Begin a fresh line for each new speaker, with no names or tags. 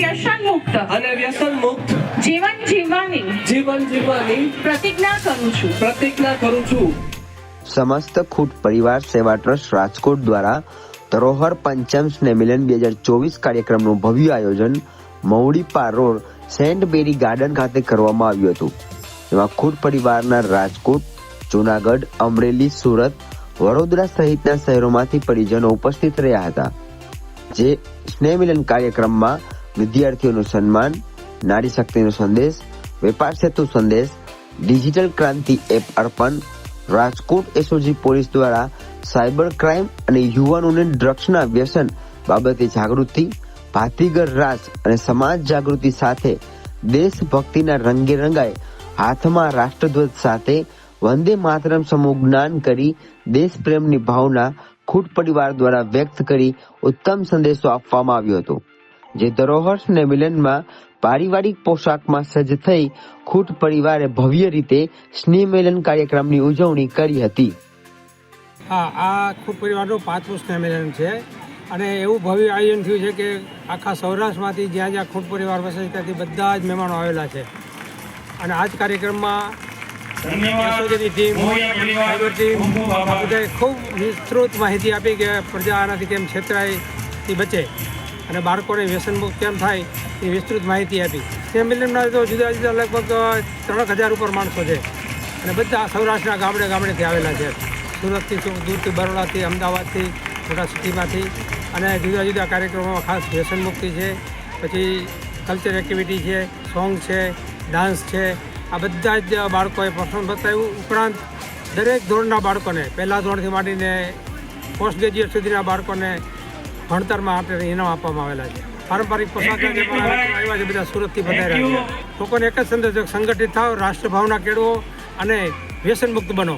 મુક્ત
અને વ્યસન મુક્ત
જીવન જીવવાની
જીવન જીવવાની
પ્રતિજ્ઞા કરું છું.
પ્રતિજ્ઞા કરું છું.
સમસ્ત ખૂટ પરિવાર સેવા ટ્રસ્ટ રાજકોટ દ્વારા ધરોહર પંચમ સ્નેમિલન બે હજાર ચોવીસ કાર્યક્રમનું ભવ્ય આયોજન મવડીપા રોડ સેન્ટ બેરી ગાર્ડન ખાતે કરવામાં આવ્યું હતું. જેમાં ખૂટ પરિવારના રાજકોટ જુનાગઢ અમરેલી સુરત વડોદરા સહિતના શહેરોમાંથી પરિજનો ઉપસ્થિત રહ્યા હતા. જે સ્નેહમિલન કાર્યક્રમમાં વિદ્યાર્થીઓનું સન્માન, નારી શક્તિનો સંદેશ, વેપાર સેતુ સંદેશ, ડિજિટલ ક્રાંતિ એપ અર્પણ, રાજકોટ એસઓજી પોલીસ દ્વારા સાયબર ક્રાઇમ અને યુવાનોને ડ્રગ્સના વ્યસન બાબતે જાગૃતિ, ભાતીગર રાજ અને સમાજ જાગૃતિ સાથે દેશભક્તિના રંગે રંગાય હાથમાં રાષ્ટ્રધ્વજ સાથે વંદે માતરમ સમૂહ જ્ઞાન કરી દેશ પ્રેમની ભાવના ખૂટ પરિવાર દ્વારા વ્યક્ત કરી ઉત્તમ સંદેશો આપવામાં આવ્યો હતો. જે ધરોહર ને મિલનમાં પારિવારિક પોશાકમાં સજ્જ થઈ ખૂટ પરિવારે ભવ્ય રીતે સ્નેહ મિલન કાર્યક્રમની ઉજવણી કરી હતી.
હા આ ખૂટ પરિવારનું પાંચમું સ્નેહમિલન છે અને એવું ભવ્ય આયોજન થયું છે કે આખા સૌરાષ્ટ્રમાંથી જ્યાં જ્યાં ખૂટ પરિવાર વસે છે ત્યાંથી બધા જ મહેમાનો આવેલા છે. અને આ જ કાર્યક્રમમાં બધાએ ખૂબ વિસ્તૃત માહિતી આપી કે પ્રજા આનાથી કેમ છેતરાયથી બચે. અને બાળકોને વ્યસનમુક્ત કેમ થાય એ વિસ્તૃત માહિતી આપી. સ્નેહમિલનના તો જુદા જુદા લગભગ ત્રણ હજાર ઉપર માણસો છે. અને બધા સૌરાષ્ટ્રના ગામડે ગામડેથી આવેલા છે. સુરતથી દૂરથી બરોડાથી, અમદાવાદથી, મોટા સિટીમાંથી. અને જુદા જુદા કાર્યક્રમોમાં ખાસ વ્યસનમુક્તિ છે. પછી કલ્ચર એક્ટિવિટી છે સોંગ છે ડાન્સ છે. આ બધા જ બાળકોએ પરફોર્મ બતાવ્યું. ઉપરાંત દરેક ધોરણના બાળકોને, પહેલાં ધોરણથી માંડીને પોસ્ટ ગ્રેજ્યુએટ સુધીના બાળકોને ભણતરમાં આપણે ઇનામ આપવામાં આવેલા છે. પારંપરિક પણ આવ્યા છે બધા સુરતથી વધાર્યા છે. લોકોને એક જ સંદેશ સંગઠિત થાવ રાષ્ટ્રભાવના કેળવો અને વ્યસન મુક્ત બનો.